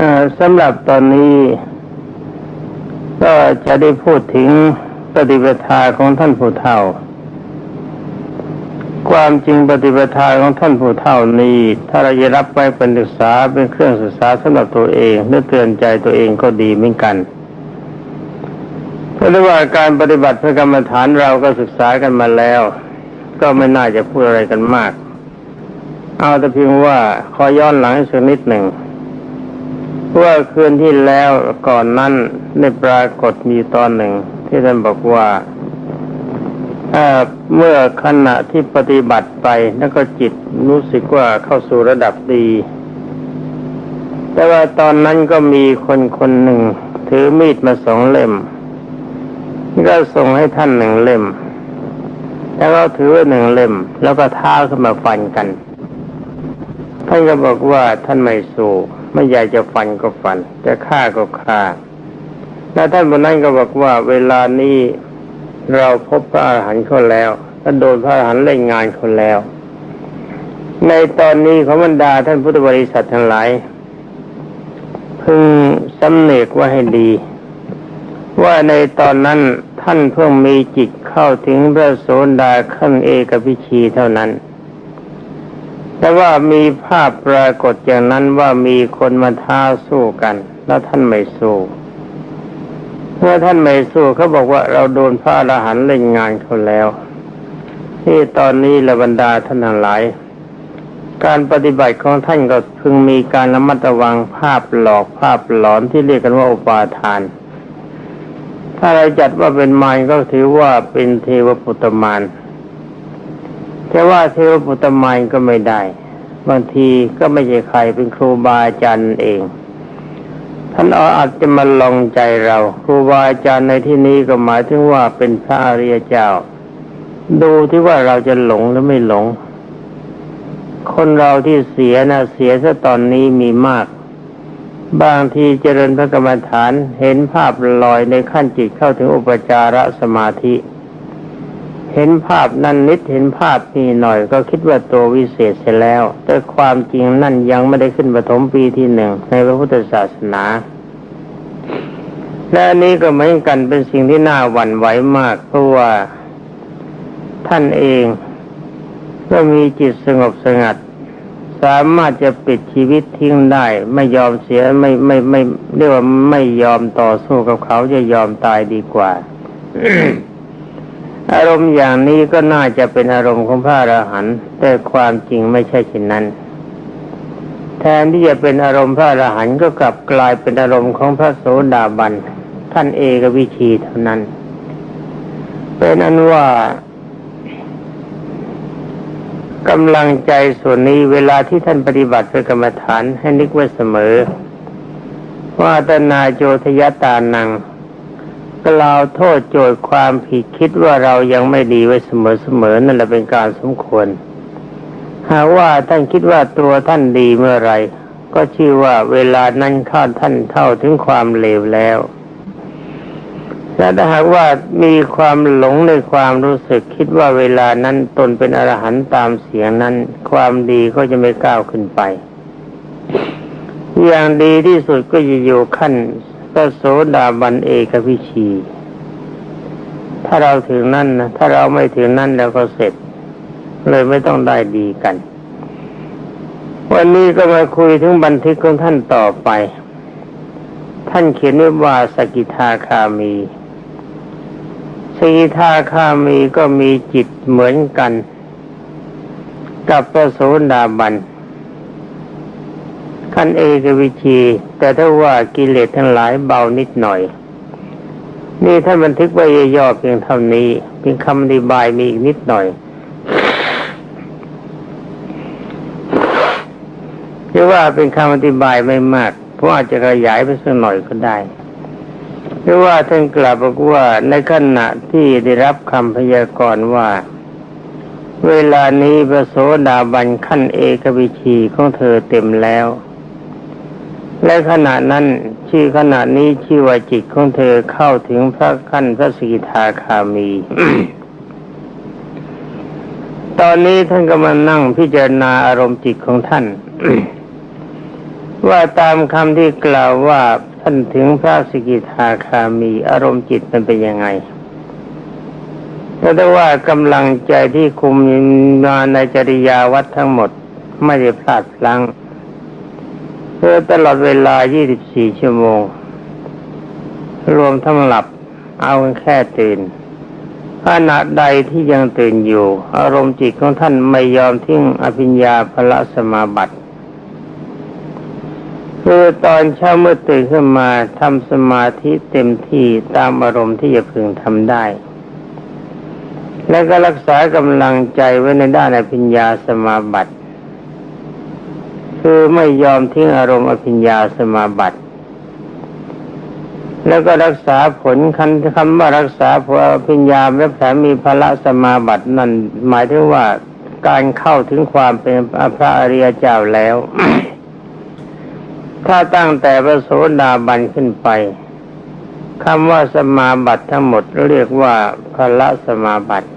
อ่อสำหรับตอนนี้ ก็จะได้พูดถึงปฏิปทาของท่านผู้เฒ่า ความจริงปฏิปทาของท่านผู้เฒ่านี้ ถ้าเราจะรับไปเป็นศึกษาเป็นเครื่องศึกษาสำหรับตัวเองเพื่อเตือนใจตัวเองก็ดีเหมือนกันเพราะว่าการปฏิบัติพื่อกรรมฐานเราก็ศึกษากันมาแล้ว ก็ไม่น่าจะพูดอะไรกันมาก เอาแต่เพียงว่าขอย้อนหลังสักนิดหนึ่ง ว่าคืนที่แล้วก่อนนั้นได้ปรากฏมีตอนหนึ่ง ที่ท่านบอกว่าเมื่อขณะที่ปฏิบัติไปแล้วก็จิตรู้สึกว่าเข้าสู่ระดับดี แต่ว่าตอนนั้นก็มีคนคนหนึ่ง ถือมีดมาสองเล่มก็ส่งให้ท่านหนึ่งเล่ม แล้วก็ถือหนึ่งเล่ม แล้วก็ท้าขึ้นมาฟันกันท่านก็บอกว่าท่านไม่สู้ ไม่อยากจะฟันก็ฟัน จะฆ่าก็ฆ่าแล้วท่านบนนั้นก็บอกว่าเวลานี้เราพบพระอรหันต์เขาแล้วและโดนพระอรหันต์เล่นงานเขาแล้ว ในตอนนี้ขอบรรดาท่านพุทธบริษัททั้งหลายพึงสำเนกว่าให้ดี ว่าในตอนนั้นท่านเพิ่งมีจิตเข้าถึงพระโสดาขั้นเอกพิชีเท่านั้น แต่ว่ามีภาพปรากฏอย่างนั้นว่ามีคนมาท้าสู้กัน แล้วท่านไม่สู้เมื่อท่านไม่สู้เขาบอกว่าเราโดนพระอรหันต์เล่นงานเขาแล้ว ที่ตอนนี้ระบรรดาท่านทั้งหลาย การปฏิบัติของท่านก็พึงมีการระมัดระวังภาพหลอกภาพหลอนที่เรียกกันว่าอุปาทาน ถ้าเราจัดว่าเป็นมารก็ถือว่าเป็นเทวปุตตมาร จะว่าเทวปุตตมารก็ไม่ได้ บางทีก็ไม่ใช่ใครเป็นครูบาอาจารย์เอง ท่านอาอาจจะมาลองใจเรา ครูบาอาจารย์ในที่นี้ก็หมายถึงว่าเป็นพระอริยเจ้า ดูที่ว่าเราจะหลงหรือไม่หลง คนเราที่เสียนะเสียซะตอนนี้มีมาก บางทีเจริญพระกรรมฐานเห็นภาพลอยในขั้นจิตเข้าถึงอุปจารสมาธิ เห็นภาพนั่นนิดเห็นภาพนี่หน่อยก็คิดว่าตัววิเศษเสร็จแล้ว แต่ความจริงนั่นยังไม่ได้ขึ้นปฐมปีที่หนึ่งในพระพุทธศาสนาและนี้ก็เหมือนกันเป็นสิ่งที่น่าหวั่นไหวมาก เพราะว่าท่านเองก็มีจิตสงบสงัด สามารถจะปิดชีวิตทิ้งได้ ไม่ยอมเสียไม่ไม่ไม่เรียกว่าไม่ยอมต่อสู้กับเขาจะยอมตายดีกว่า อารมณ์อย่างนี้ก็น่าจะเป็นอารมณ์ของพระอรหันต์แต่ความจริงไม่ใช่เช่นนั้น แทนที่จะเป็นอารมณ์พระอรหันต์ก็กลับกลายเป็นอารมณ์ของพระโสดาบันท่านเอกวิชีเท่านั้นเป็นอันว่ากำลังใจส่วนนี้เวลาที่ท่านปฏิบัติเพื่อกรรมฐานให้นึกไว้เสมอ ว่าตนาโจทยตานัง กล่าวโทษโจทย์ความผิดคิดว่าเรายังไม่ดีไว้เสมอๆนั่นแหละเป็นการสมควร หากว่าท่านคิดว่าตัวท่านดีเมื่อไรก็ชื่อว่าเวลานั้นข้าท่านเท่าถึงความเลวแล้วและถ้าหากว่ามีความหลงในความรู้สึกคิดว่าเวลานั้นตนเป็นอรหันต์ตามเสียงนั้น ความดีก็จะไม่ก้าวขึ้นไป อย่างดีที่สุดก็จะอยู่ขั้นพ ระโสดาบันเอกพิชี ถ้าเราถึงนั่นนะถ้าเราไม่ถึงนั่นแล้วก็เสร็จ เลยไม่ต้องได้ดีกัน วันนี้ก็มาคุยถึงบันทึกของท่านต่อไป ท่านเขียนไว้ว่าสกิทาคามีสกิทาคามีก็มีจิตเหมือนกัน กับพระโสดาบัน ขั้นเอกวิชี แต่ถ้าว่ากิเลสทั้งหลายเบานิดหน่อย นี่ท่านบันทึกไว้ย่อเพียงเท่านี้เพียงคำอธิบายมีอีกนิดหน่อยหรือว่าเป็นคำอธิบายไม่มากเพราะอาจจะขยายไปสักหน่อยก็ได้หรือว่าท่านกล่าวบอกว่าในขณะที่ได้รับคำพยากรณ์ว่า เวลานี้พระโสดาบันขั้นเอกวิชีของเธอเต็มแล้ว และขณะนั้นชื่อขณะนี้ชื่อว่าจิตของเธอเข้าถึงพระขั้นพระสกิทาคามี ตอนนี้ท่านก็มานั่งพิจารณาอารมณ์จิตของท่าน ว่าตามคำที่กล่าวว่าท่านถึงพระสกิทาคามีอารมณ์จิตมันเป็นยังไงแต่ว่ากำลังใจที่คุมมาในจริยาวัดทั้งหมดไม่ได้พลาดพลั้ง เพื่อตลอดเวลา 24 ชั่วโมง รวมทั้งหลับ เอาแค่ตื่นขณะใดที่ยังตื่นอยู่ อารมณ์จิตของท่านไม่ยอมทิ้งอภิญญาพละสมาบัติคือตอนเช้าเมื่อตื่นขึ้นมาทำสมาธิเต็มที่ตามอารมณ์ที่จะพึงทำได้ แล้วก็รักษากำลังใจไว้ในด้านอภิญญาสมาบัติ คือไม่ยอมทิ้งอารมณ์อภิญญาสมาบัติ แล้วก็รักษาผลคันคำว่ารักษาผลอภิญญาและแผลมีพละสมาบัตินั่นหมายถึงว่าการเข้าถึงความเป็นพระอริยเจ้าแล้ว ถ้าตั้งแต่พระโสดาบันขึ้นไปคำว่าสมาบัติทั้งหมดเรียกว่าพละสมาบัติ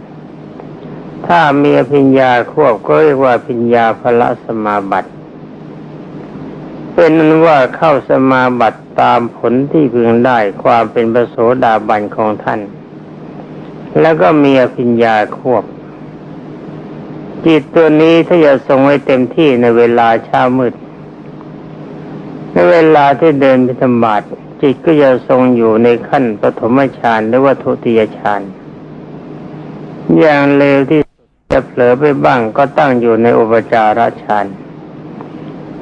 ถ้ามีอภิญญาควบก็เรียกว่าพิญญาพละสมาบัติ เป็นนั้นว่าเข้าสมาบัติตามผลที่พึงได้ความเป็นพระโสดาบันของท่าน แล้วก็มีอภิญญาควบ จิตตัวนี้ถ้าจะทรงไว้เต็มที่ในเวลาเช้ามืด ในเวลาที่เดินพิธบาตจิตก็จะทรงอยู่ในขั้นปฐมฌานหรือว่าทุติยฌานอย่างเร็วที่สุดจะเผลอไปบ้างก็ตั้งอยู่ในอุปจาระฌาน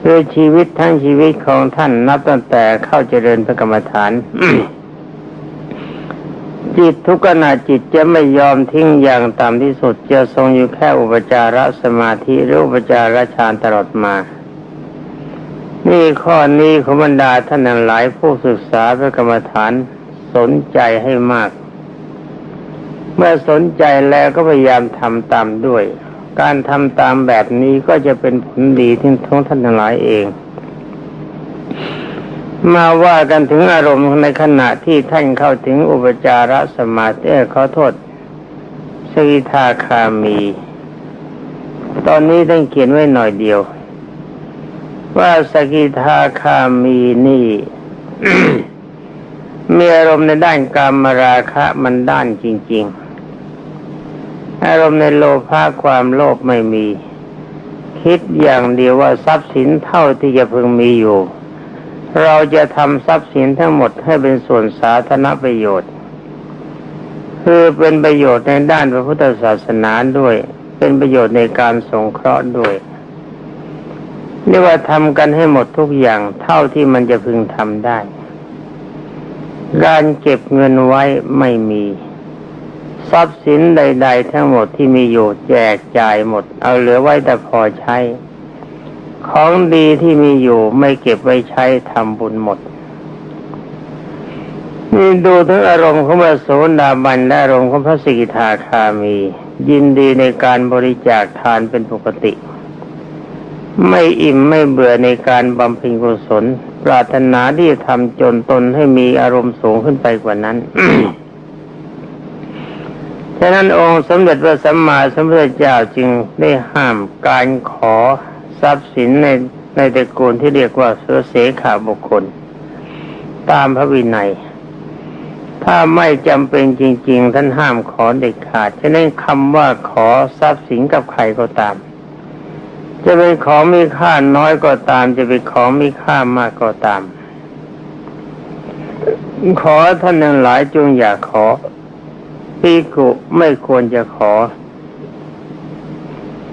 คือชีวิตทั้งชีวิตของท่านนับตั้งแต่เข้าเจริญพระกรรมฐานจิตทุกขณะจิตจะไม่ยอมทิ้งอย่างต่ำที่สุดจะทรงอยู่แค่อุปจารสมาธิหรืออุปจารฌานตลอดมา นี่ข้อนี้ขบรรดาท่านหลายผู้ศึกษาพระกรรมฐานสนใจให้มาก เมื่อสนใจแล้วก็พยายามทำตามด้วย การทำตามแบบนี้ก็จะเป็นผลดีที่ท้องท่านทั้งหลายเอง มาว่ากันถึงอารมณ์ในขณะที่ท่านเข้าถึงอุปจารสมาธิขอโทษสกิทาคามี ตอนนี้ต้องเขียนไว้หน่อยเดียว ว่าสกิทาคามีนี่มีอารมณ์ในด้านกามราคะมันด้านจริง ๆ อารมณ์ในโลภะความโลภไม่มี คิดอย่างเดียวว่าทรัพย์สินเท่าที่จะพึงมีอยู่ เราจะทำทรัพย์สินทั้งหมดให้เป็นส่วนสาธารณประโยชน์ คือเป็นประโยชน์ในด้านพระพุทธศาสนาด้วย เป็นประโยชน์ในการสงเคราะห์ด้วยเรียกว่าทำกันให้หมดทุกอย่างเท่าที่มันจะพึงทำได้ การเก็บเงินไว้ไม่มี ทรัพย์สินใด ๆ ทั้งหมดที่มีอยู่แจกจ่ายหมด เอาเหลือไว้แต่พอใช้ ของดีที่มีอยู่ไม่เก็บไว้ใช้ทำบุญหมดนี่ดูถึงอารมณ์ของพระโสดาบันและอารมณ์ของพระสิกขาคามี ยินดีในการบริจาคทานเป็นปกติ ไม่อิ่มไม่เบื่อในการบำเพ็ญกุศล ปรารถนาที่จะทำจนตนให้มีอารมณ์สูงขึ้นไปกว่านั้น ฉะนั้นองค์สมเด็จพระสัมมาสัมพุทธเจ้าจึงได้ห้ามการขอทรัพย์สินในในตระกูลที่เรียกว่าเสือเสขาบุคคล ตามพระวินัย ถ้าไม่จำเป็นจริง ๆ ท่านห้ามขอเด็ดขาดฉะนั้นคำว่าขอทรัพย์สินกับใครก็ตาม จะเป็นของมีค่าน้อยก็ตาม จะเป็นของมีค่ามากก็ตาม ขอท่านทั้งหลายจงอย่าขอ พิกุไม่ควรจะขอ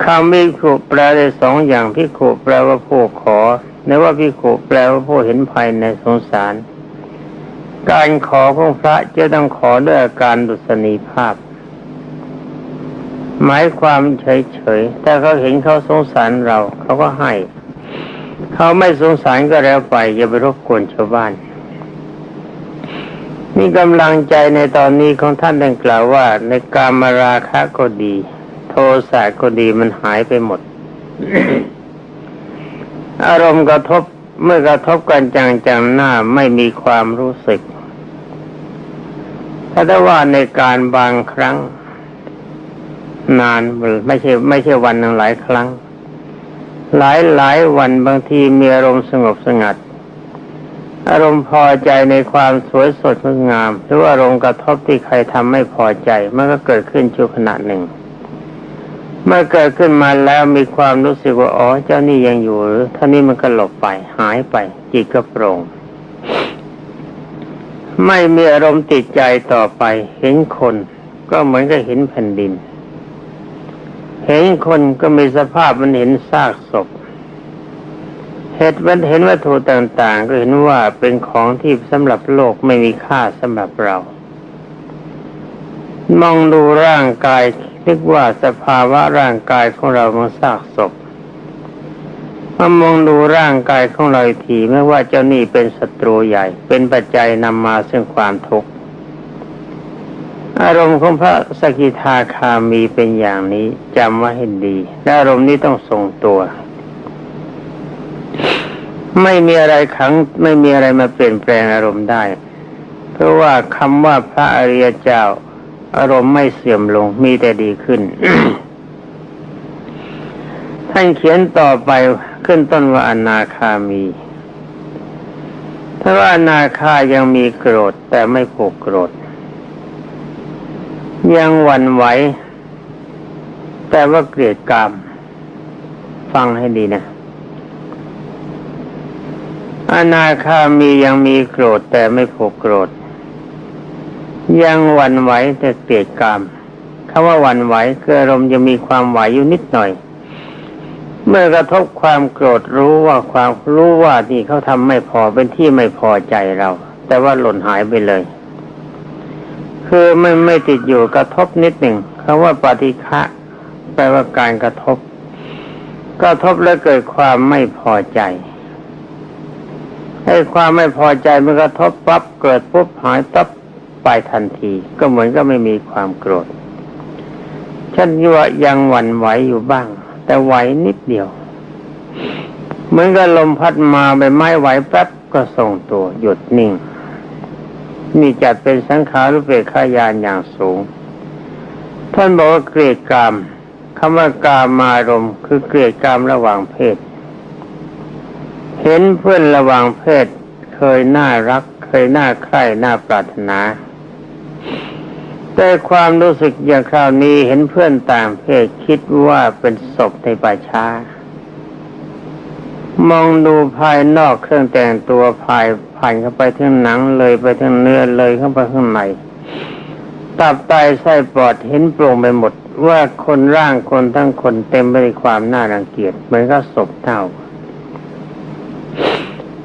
คำพิกุแปลได้สองอย่างพิกุแปลว่าผู้ขอในว่าพิกุแปลว่าผู้เห็นภัยในสงสาร การขอของพระจะต้องขอด้วยอาการดุษณีภาพ หมายความเฉยๆถ้าเขาเห็นเขาสงสารเราเขาก็ให้ เขาไม่สงสารก็แล้วไปอย่าไปรบกวนชาวบ้าน นี่กำลังใจในตอนนี้ของท่านดังกล่าวว่า ในการมาราคะก็ดี โทสะก็ดีมันหายไปหมด อารมณ์กระทบเมื่อกระทบกันจังจังหน้าไม่มีความรู้สึก ถ้าได้ว่าในการบางครั้ง นานไม่ใช่ไม่ใช่วันหนึ่งหลายครั้ง หลายหลายวันบางทีมีอารมณ์สงบสงัด อารมณ์พอใจในความสวยสดงดงาม หรือว่าอารมณ์กระทบที่ใครทำไม่พอใจมันก็เกิดขึ้นชั่วขณะหนึ่ง เมื่อเกิดขึ้นมาแล้วมีความรู้สึกว่าอ๋อเจ้านี่ยังอยู่หรือท่านี้มันก็หลบไปหายไป จิตก็โปร่งไม่มีอารมณ์ติดใจต่อไป เห็นคนก็เหมือนกับเห็นแผ่นดิน เห็นคนก็มีสภาพมันเห็นซากศพ เห็นมันเห็นวัตถุต่างๆ ก็เห็นว่าเป็นของที่สำหรับโลกไม่มีค่าสำหรับเรา มองดูร่างกายนึกว่าสภาวะร่างกายของเรามันซากศพมามองดูร่างกายของเราทีไม่ว่าเจ้านี่เป็นศัตรูใหญ่ เป็นปัจจัยนำมาซึ่งความทุกข์อารมณ์ของพระสกิทาคามีเป็นอย่างนี้จำไว้ให้ดีและอารมณ์นี้ต้องทรงตัว ไม่มีอะไรขังไม่มีอะไรมาเปลี่ยนแปลงอารมณ์ได้ เพราะว่าคำว่าพระอริยเจ้า อารมณ์ไม่เสื่อมลงมีแต่ดีขึ้น ท่านเขียนต่อไปขึ้นต้นว่าอนาคามีถ้าว่าอนาคายังมีโกรธแต่ไม่ผูกโกรธ ยังหวั่นไหว แต่ว่าเกลียดกรรมฟังให้ดีนะ อนาคามียังมีโกรธแต่ไม่ผูกโกรธ ยังหวั่นไหวแต่เกลียดกรรมคำว่าหวั่นไหวคืออารมณ์ยังมีความไหวอยู่นิดหน่อย เมื่อกระทบความโกรธรู้ว่าความรู้ว่านี่เขาทำไม่พอเป็นที่ไม่พอใจเรา แต่ว่าหล่นหายไปเลย คือไม่ไม่ติดอยู่กระทบนิดหนึ่งคำว่าปฏิฆะแปลว่าการกระทบกระทบแล้วเกิดความไม่พอใจ ให้ความไม่พอใจมันกระทบปั๊บเกิดปุ๊บหายตับไปทันที ก็เหมือนก็ไม่มีความโกรธฉันว่ายังหวั่นไหวอยู่บ้าง แต่ไหวนิดเดียว เหมือนกับลมพัดมาใบไม้ไหวแป๊บก็ทรงตัวหยุดนิ่ง นี่จัดเป็นสังขารุเปกขายานอย่างสูง ท่านบอกว่าเกลียดกรรมคำว่ากามารมคือเกลียดกรรมระหว่างเพศ เห็นเพื่อนระหว่างเพศ เคยน่ารัก เคยน่าใคร่น่าปรารถนาแต่ความรู้สึกอย่างคราวนี้เห็นเพื่อนต่างเพศคิดว่าเป็นศพในป่าช้า มองดูภายนอกเครื่องแต่งตัวภายผ่านเข้าไปถึงหนังเลยไปถึงเนื้อเลยเข้าไปข้างในตับไตไส้ปอดเห็นโปร่งไปหมดว่าคนร่างคนทั้งคนเต็มไปด้วยความน่ารังเกียจเหมือนกับศพเท่า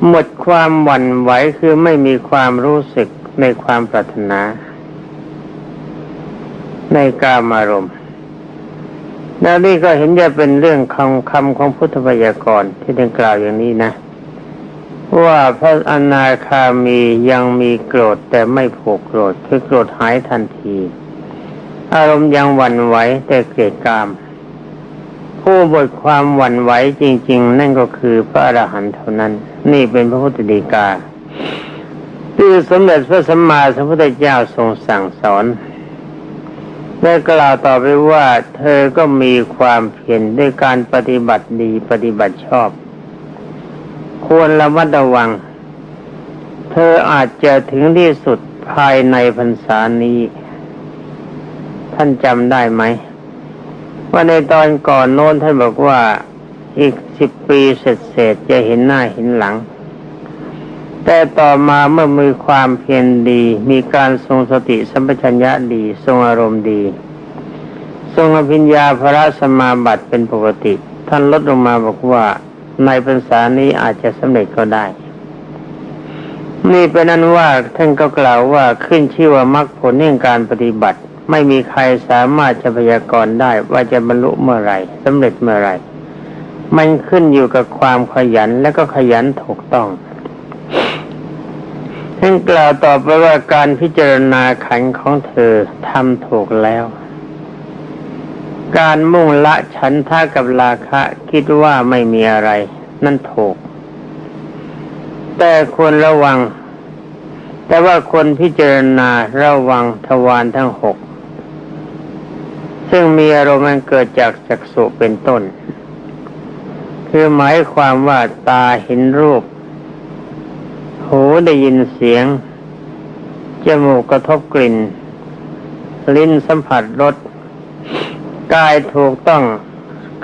หมดความหวั่นไหวคือไม่มีความรู้สึกในความปรารถนา ในกามารมณ์แล้วนี่ก็เห็นจะเป็นเรื่องคำคำของพุทธพยากรณ์ที่ได้กล่าวอย่างนี้นะ ว่าพระอนาคามียังมีโกรธแต่ไม่ผูกโกรธคือโกรธหายทันที อารมณ์ยังหวั่นไหวแต่เกลียดกาม ผู้บทความหวั่นไหวจริง ๆ นั่นก็คือพระอรหันต์เท่านั้น นี่เป็นพระพุทธดีกาที่สมเด็จพระสัมมาสัมพุทธเจ้าทรงสั่งสอนได้กล่าวต่อไปว่าเธอก็มีความเพียรด้วยการปฏิบัติดีปฏิบัติชอบ ควรระมัดระวัง เธออาจจะถึงที่สุดภายในพรรษานี้ ท่านจำได้ไหม ว่าในตอนก่อนโน้นท่านบอกว่าอีกสิบปีเสร็จเสร็จจะเห็นหน้าเห็นหลัง แต่ต่อมาเมื่อมีความเพียรดี มีการทรงสติสัมปชัญญะดี ทรงอารมณ์ดี ทรงอภิญญาพระสมาบัติเป็นปกติ ท่านลดลงมาบอกว่าในพรรษานี้อาจจะสำเร็จก็ได้ นี่เป็นนั้นว่าท่านก็กล่าวว่าขึ้นชื่อว่ามรรคผลแห่องการปฏิบัติ ไม่มีใครสามารถจะพยากรณ์ได้ว่าจะบรรลุเมื่อไหร่สำเร็จเมื่อไหร่มันขึ้นอยู่กับความขยันและก็ขยันถูกต้องท่านกล่าวต่อไปว่าการพิจารณาขันของเธอทำถูกแล้ว การมุ่งละฉันท่ากับราคะคิดว่าไม่มีอะไร นั่นถูก แต่ควรระวัง แต่ว่าคนพิจารณาระวังทวารทั้งหก ซึ่งมีอารมณ์มันเกิดจากจักษุเป็นต้น คือหมายความว่าตาเห็นรูป หูได้ยินเสียง จมูกกระทบกลิ่น ลิ้นสัมผัสรสกายถูกต้อง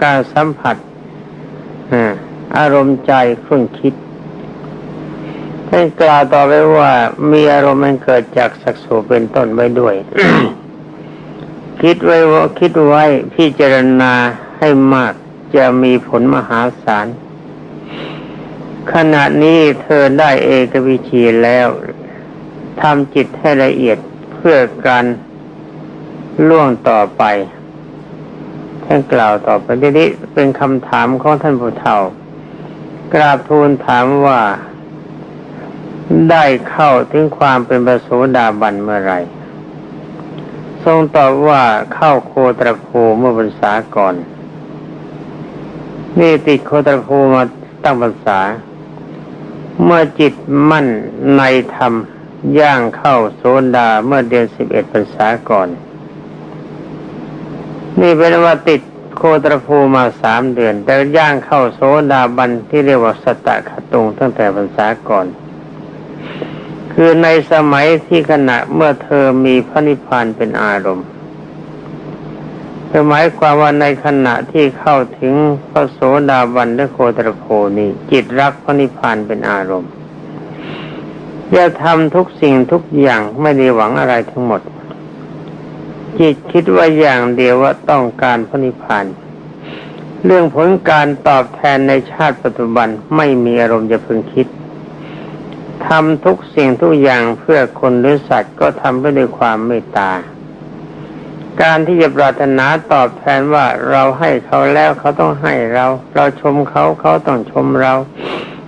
การสัมผัสอารมณ์ใจครุ่นคิดท่านกล่าวต่อไปว่ามีอารมณ์มันเกิดจากสักโสเป็นต้นไว้ด้วย คิดไว้ว่าคิดไว้พิจารณาให้มากจะมีผลมหาศาล ขณะนี้เธอได้เอกวิชีแล้วทำจิตให้ละเอียดเพื่อการล่วงต่อไปท่านกล่าวต่อไปนี้เป็นคำถามของท่านผู้เฒ่ากราบทูลถามว่าได้เข้าถึงความเป็นประโสดาบันเมื่อไหร่ ทรงตอบว่าเข้าโคตรภูเมื่อพรรษาก่อน นี่ติดโคตรภูมาตั้งพรรษา เมื่อจิตมั่นในธรรมย่างเข้าโสดาเมื่อเดือนสิบเอ็ดพรรษาก่อน นี่เป็นว่าติดโคตรภูมาสามเดือน แต่ย่างเข้าโสดาบันที่เรียกว่าสตตะขตุงตั้งแต่พรรษาก่อน คือในสมัยที่ขณะเมื่อเธอมีพระนิพพานเป็นอารมณ์หมายความว่าในขณะที่เข้าถึงพระโสดาบันและโคตรโพนี้จิตรักพระนิพพานเป็นอารมณ์จะทำทุกสิ่งทุกอย่างไม่ได้หวังอะไรทั้งหมด จิตคิดว่าอย่างเดียวว่าต้องการพระนิพพาน เรื่องผลการตอบแทนในชาติปัจจุบันไม่มีอารมณ์จะพึงคิด ทำทุกสิ่งทุกอย่างเพื่อคนหรือสัตว์ก็ทำไปด้วยความเมตตา การที่จะปรารถนาตอบแทนว่าเราให้เขาแล้วเขาต้องให้เรา เราชมเขาเขาต้องชมเรา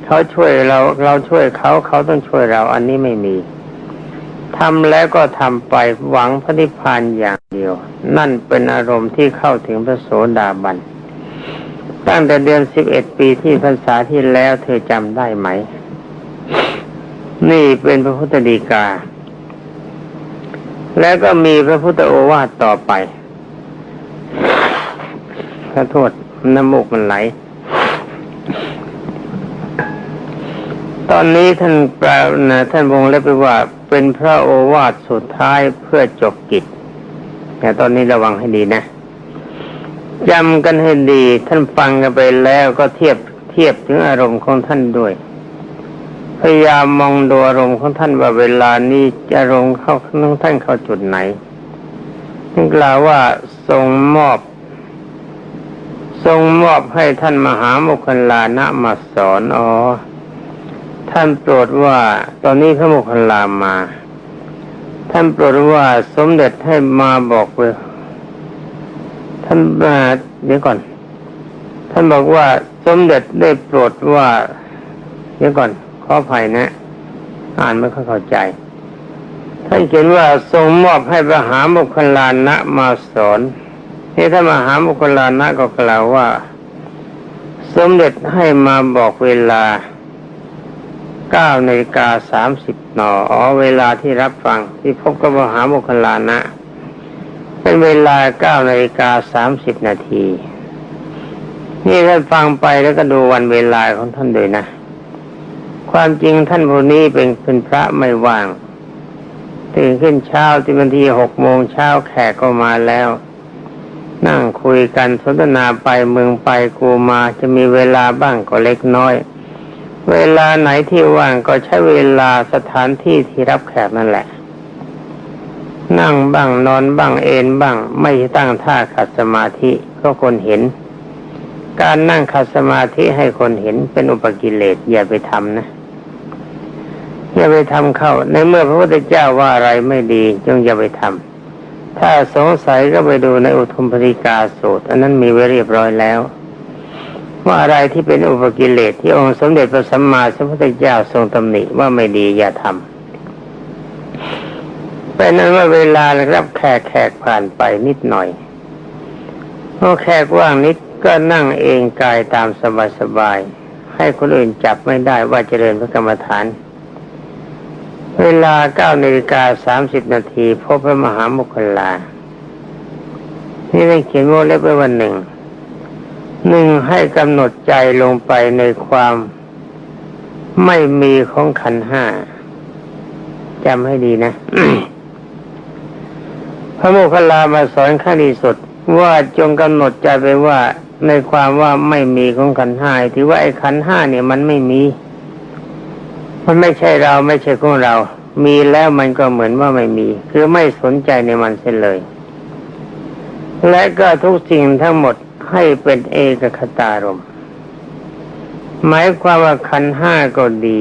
เขาช่วยเราเราช่วยเขาเขาต้องช่วยเราอันนี้ไม่มีทำแล้วก็ทำไปหวังพระนิพพานอย่างเดียว นั่นเป็นอารมณ์ที่เข้าถึงพระโสดาบันตั้งแต่เดือนสิบเอ็ดปีที่พรรษาที่แล้วเธอจำได้ไหม นี่เป็นพระพุทธดีกา แล้วก็มีพระพุทธโอวาทต่อไป ขอโทษน้ำมูกมันไหล ตอนนี้ท่านแปลนะท่านวงเล็บไปว่า เป็นพระโอวาทสุดท้ายเพื่อจบกิจ แต่ตอนนี้ระวังให้ดีนะจำกันให้ดี ท่านฟังกันไปแล้วก็เทียบเทียบถึงอารมณ์ของท่านด้วย พยายามมองดูอารมณ์ของท่านว่าเวลานี้จะอารมณ์เข้าของท่านเข้าจุดไหนท่านกล่าวว่าทรงมอบ ทรงมอบให้ท่านมหาโมคคัลลานะมาสอนอ๋อท่านโปรดว่า ตอนนี้พระโมคคัลลามา ท่านโปรดว่าสมเด็จให้มาบอกเลยท่านมาเดี๋ยวก่อน ท่านบอกว่าสมเด็จได้โปรดว่า เดี๋ยวก่อน ออภัยนะ อ่านไม่ค่อยเข้าใจ ท่านเขียนว่าทรงมอบให้พระหาโมคคลลานะมาสอนนี่ถ้ามหาโมคคลลานะก็กล่าวว่า สมเด็จให้มาบอกเวลาเก้านาฬิกาสามสิบนออ๋อเวลาที่รับฟัง ที่พบกับมหาโมคคลลานะ เป็นเวลาเก้านาฬิกาสามสิบนาที นี่ท่านฟังไปแล้วก็ดูวันเวลาของท่านด้วยนะ ความจริงท่านผู้นี้เป็นเป็นพระไม่ว่าง ตื่นขึ้นเช้าที่บันทีหกโมงเช้าแขกก็มาแล้ว นั่งคุยกันสนทนาไปเมืองไปกูมาจะมีเวลาบ้างก็เล็กน้อย เวลาไหนที่ว่างก็ใช้เวลาสถานที่ที่รับแขกนั่นแหละ นั่งบ้างนอนบ้างเอนบ้าง ไม่ตั้งท่าขัดสมาธิก็คนเห็น การนั่งขัดสมาธิให้คนเห็นเป็นอุปกิเลสอย่าไปทำนะ อย่าไปทำเข้า ในเมื่อพระพุทธเจ้าว่าอะไรไม่ดีจงอย่าไปทำถ้าสงสัยก็ไปดูในอุทุมปริกาสูตร อันนั้นมีไว้เรียบร้อยแล้ว ว่าอะไรที่เป็นอุปกิเลสที่องค์สมเด็จพระสัมมาสัมพุทธเจ้าทรงตำหนิว่าไม่ดีอย่าทำเป็นนั้นว่าเวลารับแขกแขกผ่านไปนิดหน่อยพอแขกว่างนิดก็นั่งเองกายตามสบายๆให้คนอื่นจับไม่ได้ว่าเจริญพระกรรมฐาน เวลาเก้านาฬิกาสามสิบนาทีพบพระมหาโมคคลานี่ได้เขียนโมเล็บไว้วันหนึ่ง หนึ่งให้กำหนดใจลงไปในความไม่มีของขันห้าจำให้ดีนะ พระโมคคัลลามาสอนขั้นที่สุดว่าจงกำหนดใจไปว่าในความว่าไม่มีของขันห้าที่ว่าไอ้ขันห้าเนี่ยมันไม่มี มันไม่ใช่เราไม่ใช่ของเรา มีแล้วมันก็เหมือนว่าไม่มี คือไม่สนใจในมันเสียเลย และก็ทุกสิ่งทั้งหมดให้เป็นเอกคตารมหมายความว่าขันห้าก็ดี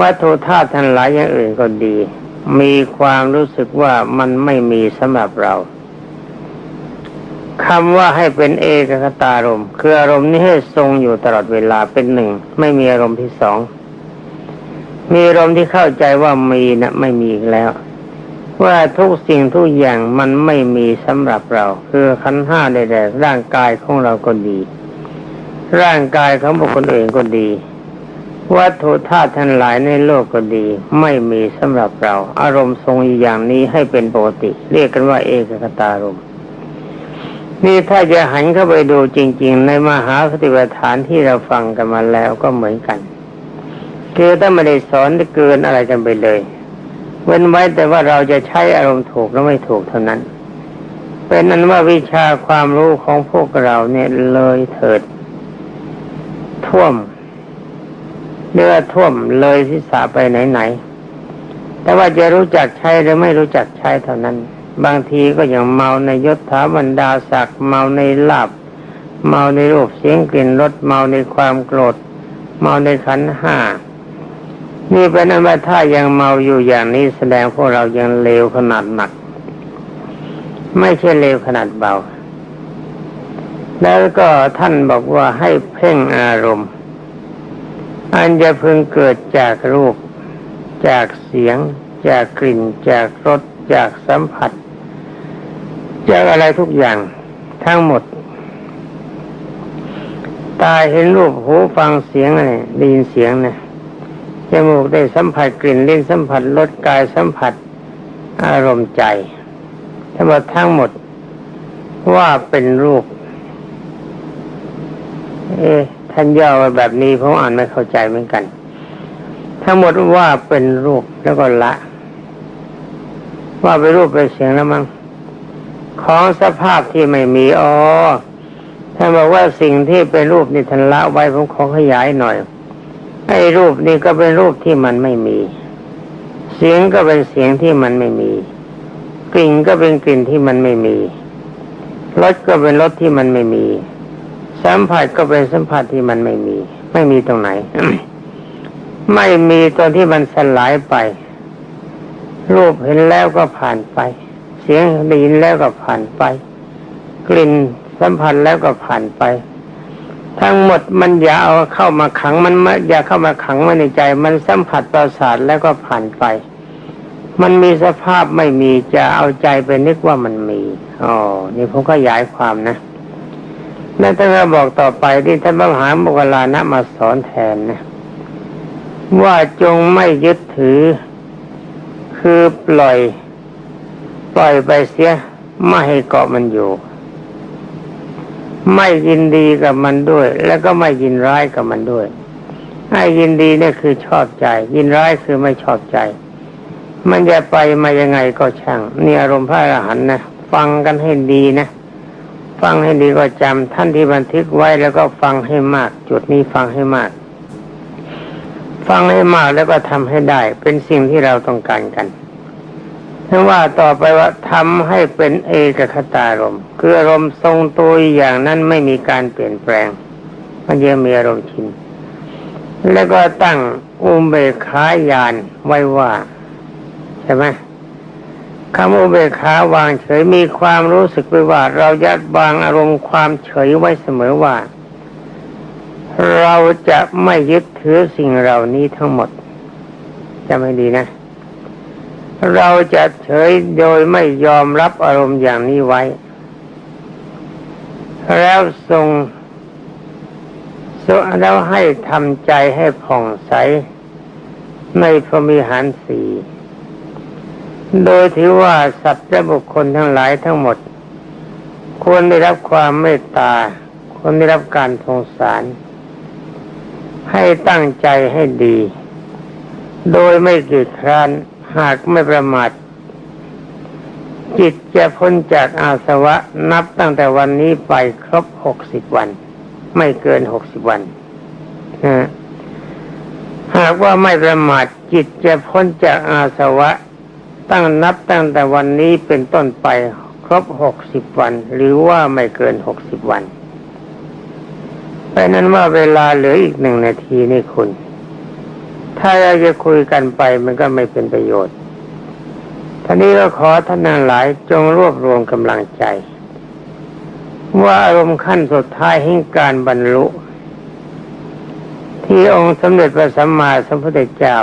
วัตถุธาตุทั้งหลายอย่างอื่นก็ดี มีความรู้สึกว่ามันไม่มีสำหรับเราคำว่าให้เป็นเอกคตารมคืออารมณ์นี้ให้ทรงอยู่ตลอดเวลาเป็นหนึ่ง ไม่มีอารมณ์ที่สอง มีอารมที่เข้าใจว่ามีนะไม่มีอีกแล้ว ว่าทุกสิ่งทุกอย่างมันไม่มีสำหรับเรา คือขันธ์ห้าใดๆร่างกายของเราก็ดี ร่างกายของบุคคลอื่นก็ดีวัตถุธาตุทั้งหลายในโลกก็ดี ไม่มีสำหรับเรา อารมณ์ทรงอยู่อย่างนี้ให้เป็นปกติ เรียกกันว่าเอกคตารมณ์นี่ถ้าจะหันเข้าไปดูจริง ๆ ในมหาสติปัฏฐานที่เราฟังกันมาแล้วก็เหมือนกัน คือถ้าไม่ได้สอนเกินอะไรกันไปเลย เว้นไว้แต่ว่าเราจะใช้อารมณ์ถูกและไม่ถูกเท่านั้น เป็นนั้นว่าวิชาความรู้ของพวกเราเนี่ยเลยเถิด ท่วมเรือท่วมเลยศีรษะไปไหนๆแต่ว่าจะรู้จักใช้หรือไม่รู้จักใช้เท่านั้น บางทีก็ยังเมาในยศถาบรรดาศักดิ์เมาในลาบเมาในรูปเสียงกลิ่นรสเมาในความโกรธ เมาในขันห้า นี่เป็นนั้นว่าถ้ายังเมาอยู่อย่างนี้แสดงพวกเรายังเลวขนาดหนัก ไม่ใช่เลวขนาดเบา แล้วก็ท่านบอกว่าให้เพ่งอารมณ์ อันจะพึงเกิดจากรูป จากเสียง จากกลิ่น จากรสจากสัมผัส จากอะไรทุกอย่างทั้งหมด ตาเห็นรูปหูฟังเสียงอะไรได้ยินเสียงเนะ จมูกได้สัมผัสกลิ่นลิ้นสัมผัสรสกายสัมผัสอารมณ์ใจ ทั้งหมดทั้งหมดว่าเป็นรูป เอ๊ท่านย่อไว้แบบนี้ผมอ่านไม่เข้าใจเหมือนกัน ทั้งหมดว่าเป็นรูปแล้วก็ละ ว่าเป็นรูปเป็นเสียงแล้วมั้งของสภาพที่ไม่มีอ๋อท่านบอกว่าสิ่งที่เป็นรูปนี่ท่านละไว้ผมขอขยายหน่อย ไอ้รูปนี่ก็เป็นรูปที่มันไม่มี เสียงก็เป็นเสียงที่มันไม่มี กลิ่นก็เป็นกลิ่นที่มันไม่มีรสก็เป็นรสที่มันไม่มี สัมผัสก็เป็นสัมผัสที่มันไม่มี ไม่มีตรงไหน ไม่มีตอนที่มันสลายไป รูปเห็นแล้วก็ผ่านไป เสียงได้ยินแล้วก็ผ่านไป กลิ่นสัมผัสแล้วก็ผ่านไป ทั้งหมดมันอย่าเอาเข้ามาขังมันไม่อย่าเข้ามาขังไว้ในใจ มันสัมผัสประสาทแล้วก็ผ่านไป มันมีสภาพไม่มีจะเอาใจไปนึกว่ามันมีอ๋อนี่ผมก็ขยายความนะนั่นท่านก็บอกต่อไปที่ท่านพระมหาโมคลลานะมาสอนแทนนะว่าจงไม่ยึดถือ คือปล่อย ปล่อยไปเสียไม่ให้เกาะมันอยู่ ไม่ยินดีกับมันด้วย แล้วก็ไม่ยินร้ายกับมันด้วย ให้ยินดีเนี่ยคือชอบใจ ยินร้ายคือไม่ชอบใจ มันจะไปมายังไงก็ช่างนี่อารมณ์พระอรหันต์นะฟังกันให้ดีนะ ฟังให้ดีก็จำท่านที่บันทึกไว้แล้วก็ฟังให้มาก จุดนี้ฟังให้มาก ฟังให้มากแล้วก็ทำให้ได้ เป็นสิ่งที่เราต้องการกัน ถ้าว่าต่อไปว่าทำให้เป็นเอกคตารมณ์คืออารมณ์ทรงตัวอย่างนั้นไม่มีการเปลี่ยนแปลง มันยังมีอารมณ์ชินแล้วก็ตั้งอุเบกขายานไว้ว่า ใช่ไหมคำอุเบกขาวางเฉยมีความรู้สึกไว้ว่า เราจะวางอารมณ์ความเฉยไว้เสมอว่า เราจะไม่ยึดถือสิ่งเหล่านี้ทั้งหมดจะไม่ดีนะ เราจะเฉยโดยไม่ยอมรับอารมณ์อย่างนี้ไว้ แล้วทรงแล้วให้ทำใจให้ผ่องใส ในพรมิหารสีโดยถือว่าสัตว์และบุคคลทั้งหลายทั้งหมด ควรได้รับความเมตตาคคนได้รับการสงสาร ให้ตั้งใจให้ดี โดยไม่เกียจคร้าน หากไม่ประมาทจิตจะพ้นจากอาสวะนับตั้งแต่วันนี้ไปครบหกสิบวัน ไม่เกินหกสิบวันหากว่าไม่ประมาทจิตจะพ้นจากอาสวะ ตั้งนับตั้งแต่วันนี้เป็นต้นไปครบหกสิบวัน หรือว่าไม่เกินหกสิบวันเพราะนั้นว่าเวลาเหลืออีกหนึ่งนาทีนี่คุณ ถ้าเราจะคุยกันไปมันก็ไม่เป็นประโยชน์ท่านี้ก็ขอท่านทั้งหลายจงรวบรวมกำลังใจ ว่าอารมณ์ขั้นสุดท้ายแห่งการบรรลุ ที่องค์สมเด็จพระสัมมาสัมพุทธเจ้า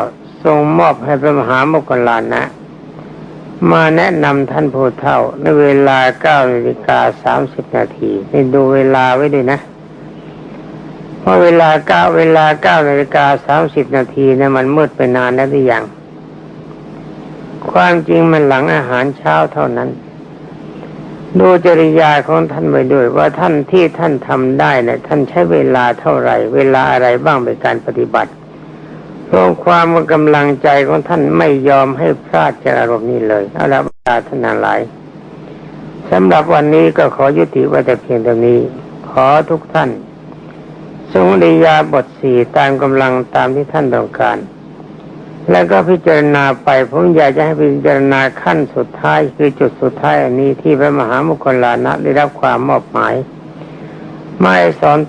ทรงมอบให้พระมหาโมคคลลานะ มาแนะนำท่านผู้เฒ่าในเวลาเก้านาฬิกาสามสิบนาทีนี่ดูเวลาไว้ด้วยนะ เพราเวลาเก้าเวลาเก้านาฬิกาสามสิบนาทีเนี่ยมันมืดไปนานแล้วหรือยัง ความจริงมันหลังอาหารเช้าเท่านั้น ดูจริยาของท่านไปด้วยว่าท่านที่ท่านทำได้เนี่ยท่านใช้เวลาเท่าไหร่ เวลาอะไรบ้างในการปฏิบัติรวมความว่ากำลังใจของท่านไม่ยอมให้พลาดจากอารมณ์นี้เลยเอาละเวลาท่านหลายสำหรับวันนี้ก็ขอยุติไว้แต่เพียงเท่านี้ ขอทุกท่าน ทรงริยาบทสี่ตามกำลังตามที่ท่านต้องการ แล้วก็พิจารณาไปผมอยากจะให้พิจารณาขั้นสุดท้ายคือจุดสุดท้ายอันนี้ที่พระมหามุคลานะได้รับความมอบหมายไม่สอน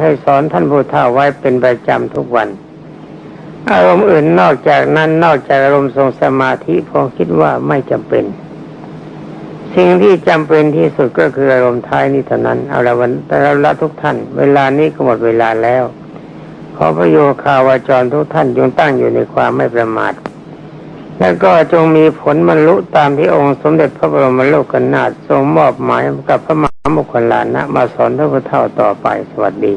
ให้สอนท่านผู้เฒ่าไว้เป็นประจำทุกวัน อารมณ์อื่นนอกจากนั้นนอกจากอารมณ์ทรงสมาธิผมคิดว่าไม่จำเป็น สิ่งที่จำเป็นที่สุดก็คืออารมณ์ท้ายนี้เท่านั้นเอาละวันแต่เราละทุกท่าน เวลานี้ก็หมดเวลาแล้ว ขอพระโยคาวาจรทุกท่านจงตั้งอยู่ในความไม่ประมาทแล้วก็จงมีผลบรรลุตามที่องค์สมเด็จพระบรมโลกนาถทรงมอบหมายกับพระมหามคคลลานะมาสอนท่านผู้เฒ่าต่อไปสวัสดี